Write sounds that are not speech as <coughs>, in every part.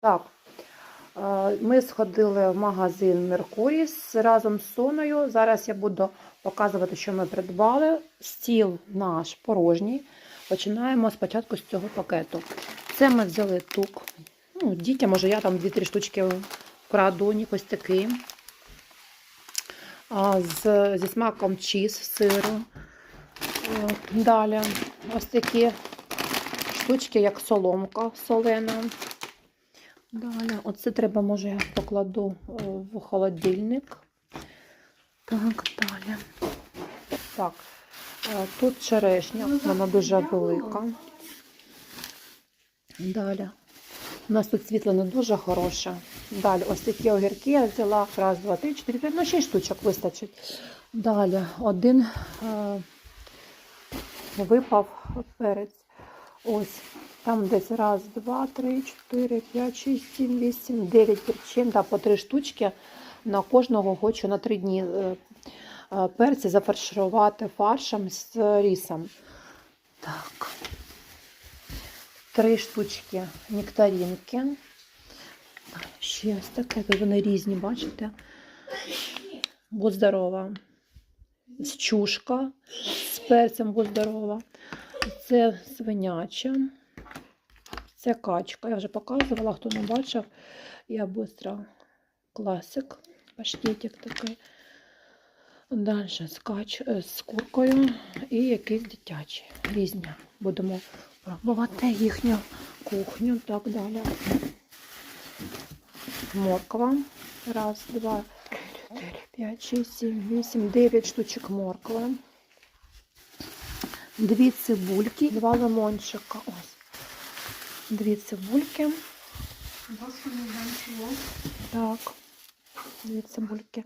Так, е, ми сходили в магазин Меркуріс разом з Соною. Зараз я буду показувати, що ми придбали. Стіл наш порожній. Починаємо спочатку з цього пакету. Це ми взяли тук. Ну, дітям, може, я там 2-3 штучки вкраду, ось такий. А, з, зі смаком чіз, сиру. От, Далі ось такі штучки, як соломка солена. Далі, оце треба, може, я покладу е, в холодильник. Так, далі. Так, е, тут черешня, вона дуже велика. Далі. У нас тут світло не дуже хороше. Далі, ось такі огірки я взяла. Раз, два, три, чотири, п'ять, ну, шість штучок вистачить. Далі один е, випав перець. Ось. Там десь раз, два, три, чотири, п'ять, шість, сім, вісім, дев'ять причин. Да, по три штучки. На кожного хочу на три дні е, е, перці зафарширувати фаршем з рісом. Так. Три штучки нектаринки. Ще ось таке, тут вони різні, бачите? Будь здорова. З чушка з перцем будь здорова. Це свиняча. Це качка. Я вже показувала, хто не бачив. Я швидко класик, паштетик такий. Далі з, кач... е, з куркою і якийсь дитячий. Різні. Будемо пробувати їхню кухню. Так далі. Морква. Раз, два, три, п'ять, шість, сім, вісім, дев'ять штучок моркви. Дві цибульки, два лимончика. Ось. Дві цибульки. Так. Дві цибульки.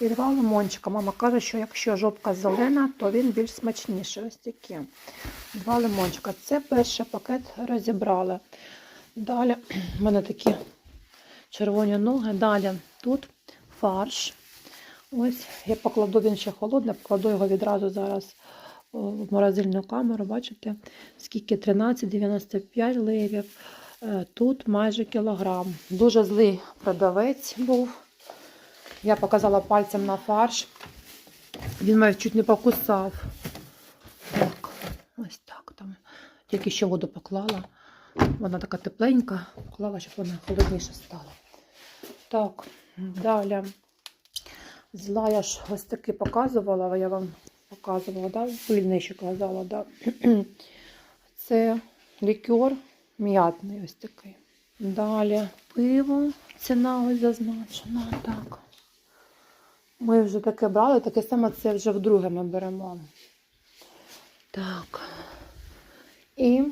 І два лимончика. Мама каже, що якщо жовтка зелена, то він більш смачніший. Ось такі. Два лимончика. Це перший пакет розібрали. Далі <clears throat> в мене такі червоні ноги. Далі тут фарш. Ось я покладу він ще холодний, покладу його відразу зараз в морозильну камеру. Бачите, скільки 13,95 ливів. Е, Тут майже кілограм. Дуже злий продавець був. Я показала пальцем на фарш. Він мене чуть не покусав. Так, ось так там. Тільки ще воду поклала. Вона така тепленька, поклала, щоб вона холодніше стала. Так, далі. Зла я ж ось таки показувала, я вам показувала, да? пильний ще казала, да? <clears throat> Це лікер м'ятний ось такий. Далі пиво, ціна ось зазначена. Так. Ми вже таке брали, таке саме це вже вдруге ми беремо. Так. І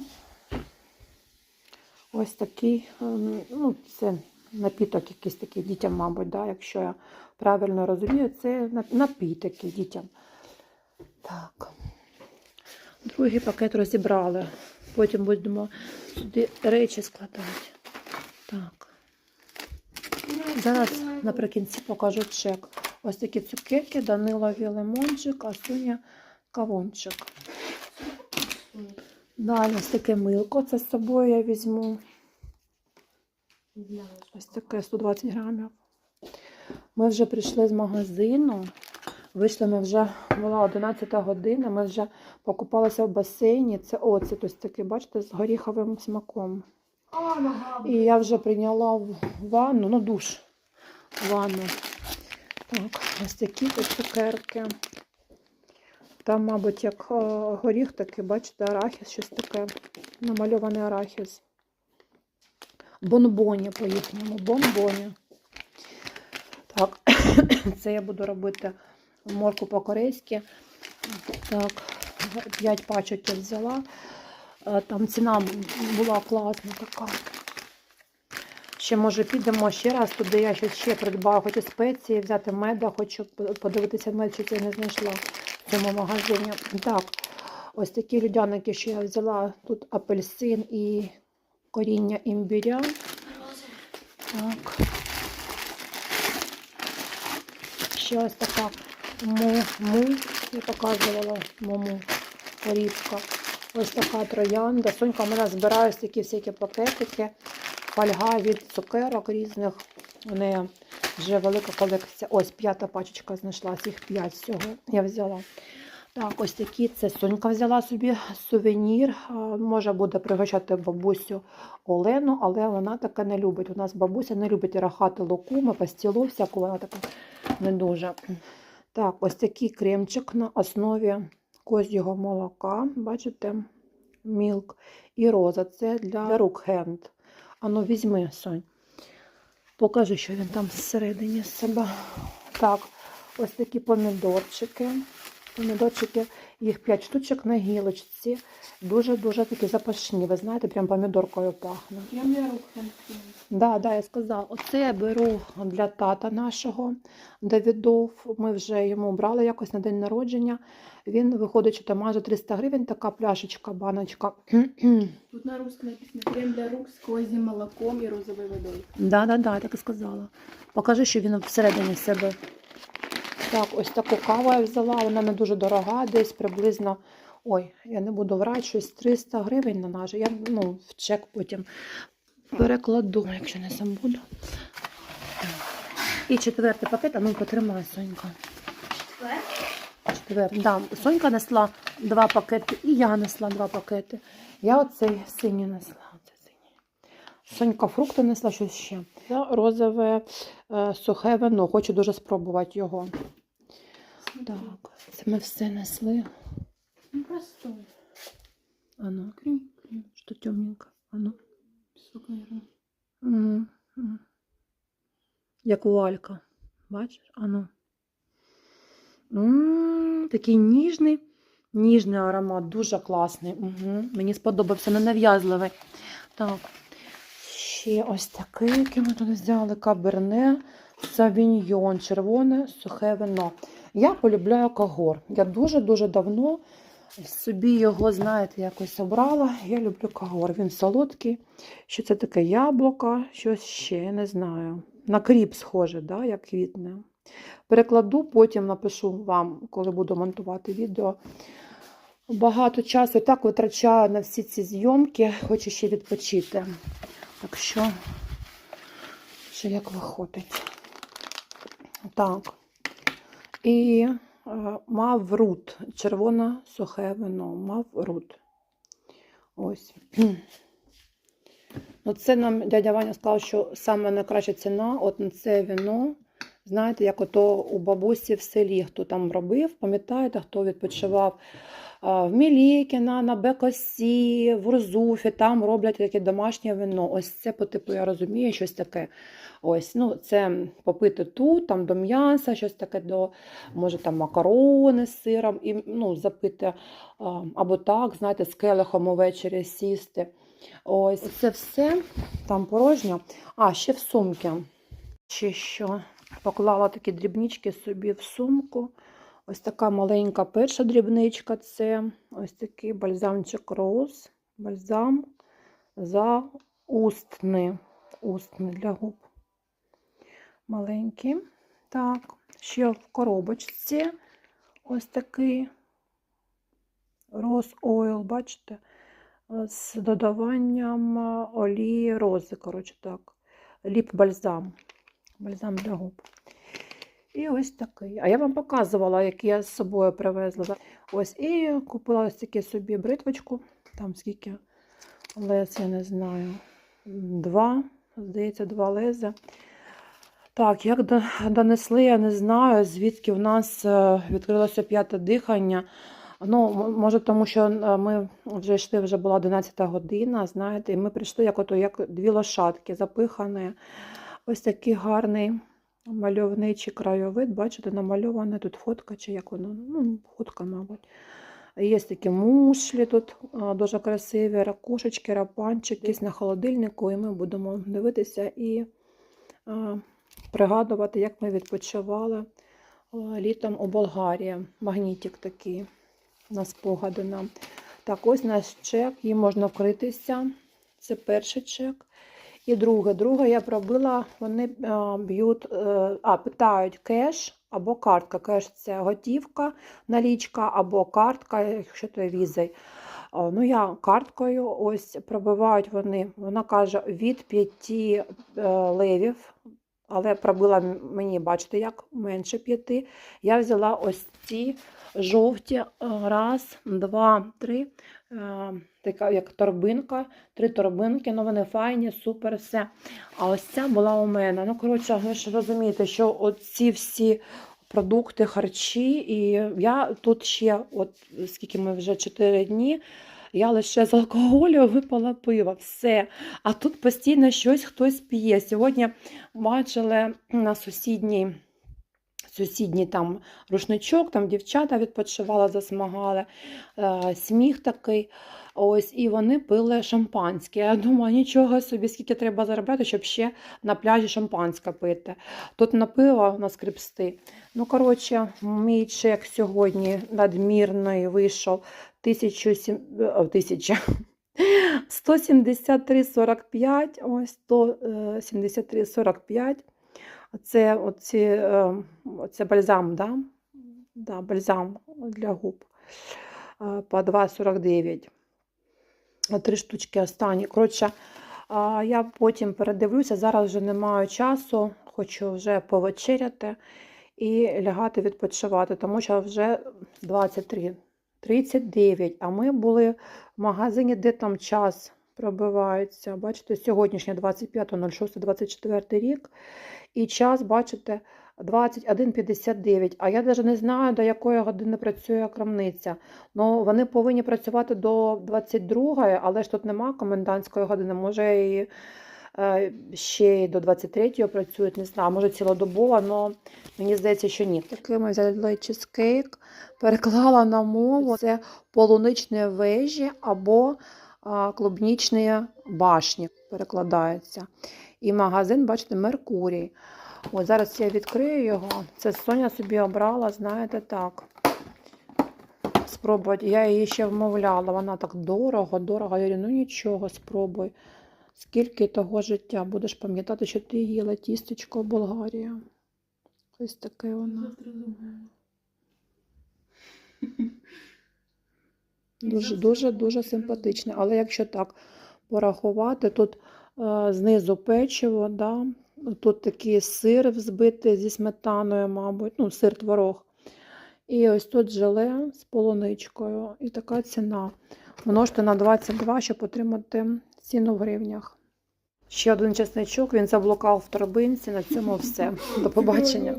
ось такий, ем, ну, це напіток якийсь такий дітям, мабуть, да, якщо я правильно розумію, це нап- напій дітям. Так. Другий пакет розібрали. Потім будемо сюди речі складати. Так. Зараз наприкінці покажу чек. Ось такі цукерки, Данилові лимончик, а Соня кавунчик. Далі ось таке милко. Це з собою я візьму. Ось таке 120 грамів. Ми вже прийшли з магазину. Вийшли ми вже, була 11 година, ми вже покупалися в басейні. Це оцет ось такий, бачите, з горіховим смаком. І я вже прийняла ванну, ну душ. Ванну. Так, ось такі тут цукерки. Там, мабуть, як е, горіх такий, бачите, арахіс, щось таке. Намальований арахіс. Бонбоні по їхньому. Бонбоні. Так, <coughs> це я буду робити морку по-корейськи. Так, 5 пачок я взяла. Е, Там ціна була класна така. Ще, може, підемо ще раз туди. Я щось ще придбала, хочу спеції, взяти меда, хочу подивитися мед, що це не знайшла в цьому магазині. Так, ось такі людяники, що я взяла. Тут апельсин і коріння імбіря. Так. Ще ось така му, я показувала мому рібка. Ось така троянда. Сонька в мене збирає такі всякі пакетики. фольга від цукерок різних. У неї вже велика колекція. Ось п'ята пачечка знайшлась, їх п'ять всього я взяла. Так, ось такі це Сонька взяла собі сувенір. Може буде пригощати бабусю Олену, але вона таке не любить. У нас бабуся не любить рахати лукуми, пастілу, всяку вона така не дуже. Так, ось такий кремчик на основі козього молока. Бачите? Мілк і роза. Це для рук хенд. Ану, візьми, Сонь. Покажи, що він там всередині себе. Так, ось такі помідорчики. Помідорчики, їх 5 штучок на гілочці. Дуже-дуже такі запашні. Ви знаєте, прям помідоркою пахне. Я для рук хендкрем. Да, да, я сказала. Оце я беру для тата нашого Давідов. Ми вже йому брали якось на день народження. Він виходить, що там майже 300 гривень, така пляшечка, баночка. <clears throat> Тут на русском написано крем для рук с козьим молоком и розовой водой. Да, да, да, я так і сказала. Покажи, що він всередині себе. Так, ось таку каву я взяла, вона не дуже дорога, десь приблизно. Ой, я не буду врати, щось 300 гривень на наш. Я ну, в чек потім перекладу, якщо не забуду. І четвертий пакет, а ну потримай, Сонька. Четвертий. Да, Сонька несла два пакети, і я несла два пакети. Я оцей синій несла. Сонька фрукти несла щось ще. Розове е, сухе вино. Хочу дуже спробувати його. Так, це ми все несли. Ну, простой. Ану, Крем. крем. що темненько. Ану. Сок, наверное. М, м. Як вуалька. Бачиш? Ану. М, Такий ніжний, ніжний аромат, дуже класний. Угу. Мені сподобався, ненав'язливий. Так. Ще ось такий, який ми тут взяли. Каберне, савіньйон, червоне, сухе вино. Я полюбляю кагор. Я дуже-дуже давно собі його, знаєте, якось обрала. Я люблю кагор. Він солодкий. Що це таке яблуко, щось ще, я не знаю. На кріп схоже, да, як квітне. Перекладу, потім напишу вам, коли буду монтувати відео. Багато часу і так витрачаю на всі ці зйомки, хочу ще відпочити. Так що, що як виходить. Так. І е, мав рут, червоне сухе вино, мав рут. Ось. Ну, це нам дядя Ваня сказав, що саме найкраща ціна от на це вино. Знаєте, як ото у бабусі в селі, хто там робив, пам'ятаєте, хто відпочивав в Мілікіна, на Бекосі, в Урзуфі, там роблять таке домашнє вино. Ось це по типу, я розумію, щось таке. Ось, ну, це попити тут, там до м'яса, щось таке до, може, там макарони з сиром, і ну, запити або так, знаєте, з келихом увечері сісти. Ось це все там порожньо. А, ще в сумки. Ще що? Поклала такі дрібнички собі в сумку. Ось така маленька перша дрібничка це ось такий бальзамчик роуз. Бальзам за устни. Устни для губ. Маленький. Так, ще в коробочці ось такий роз ойл, бачите? з додаванням е, олії рози, коротше так. Ліп-бальзам. Бальзам для губ. І ось такий. А я вам показувала, як я з собою привезла. Ось, і купила ось таку собі бритвочку. Там скільки лез, я не знаю. Два, здається, два лези. Так, як донесли, я не знаю, звідки в нас е, відкрилося п'яте дихання. Ну, може, тому що е, ми вже йшли, вже була 11 година, знаєте, і ми прийшли як, ото, як дві лошадки запихані. Ось такий гарний мальовничий краєвид. Бачите, намальоване тут фотка, чи як воно? Ну, фотка, мабуть. Є такі мушлі тут дуже красиві, ракушечки, рапанчики якісь на холодильнику, і ми будемо дивитися і а, пригадувати, як ми відпочивали літом у Болгарії. Магнітик такий на спогади нам. Так, ось наш чек, їм можна вкритися. Це перший чек. І друге. Друге я пробила, вони а, б'ють, е, а, питають кеш або картка. Кеш це готівка, налічка, або картка, якщо то візой. О, Ну, я карткою ось пробивають вони. Вона каже від 5 левів, але пробила мені, бачите, як менше п'яти. Я взяла ось ці жовті. е, Раз, два, три. Така як торбинка, три торбинки, ну вони файні, супер, все. А ось ця була у мене. Ну, коротше, ви ж розумієте, що оці всі продукти, харчі, і я тут ще, от скільки ми вже 4 дні, я лише з алкоголю випила пиво, все. А тут постійно щось хтось п'є. Сьогодні бачили на сусідній. Сусідній там рушничок, там дівчата відпочивали, засмагали, е, сміх такий. Ось, і вони пили шампанське. Я думаю, нічого собі, скільки треба заробляти, щоб ще на пляжі шампанське пити. Тут на пиво на скрипсти. Ну, коротше, мій чек сьогодні надмірний вийшов 1007, е, о, 1000. 173,45, <laughs> ось 173,45. Це, оці, е, бальзам, да? Да, бальзам для губ е, по 2,49. Три штучки останні. Коротше, я потім передивлюся, зараз вже не маю часу, хочу вже повечеряти і лягати відпочивати, тому що вже 23, 39, а ми були в магазині, де там час пробивається. Бачите, сьогоднішнє 25.06.24 рік. І час, бачите, 21.59. А я навіть не знаю, до якої години працює крамниця. Ну, вони повинні працювати до 22, але ж тут нема комендантської години. Може, і е, ще й до 23 працюють, не знаю, може цілодобово, але мені здається, що ні. Такий ми взяли чизкейк, переклала на мову. Це полуничні вежі або клубнічні башні перекладається. І магазин, бачите, Меркурій. От зараз я відкрию його. Це Соня собі обрала, знаєте, так. Спробувати. Я її ще вмовляла. Вона так дорого, дорого. Я говорю, ну нічого, спробуй. Скільки того життя будеш пам'ятати, що ти їла тістечко в Болгарії. Ось таке воно. Дуже, дуже, симпатичне. Але якщо так порахувати, тут знизу печиво, да? тут такий сир взбитий зі сметаною, мабуть, ну, сир творог. І ось тут желе з полуничкою. І така ціна. Множте на 22, щоб отримати ціну в гривнях. Ще один чесничок, він заблукав в торбинці. На цьому все. До побачення.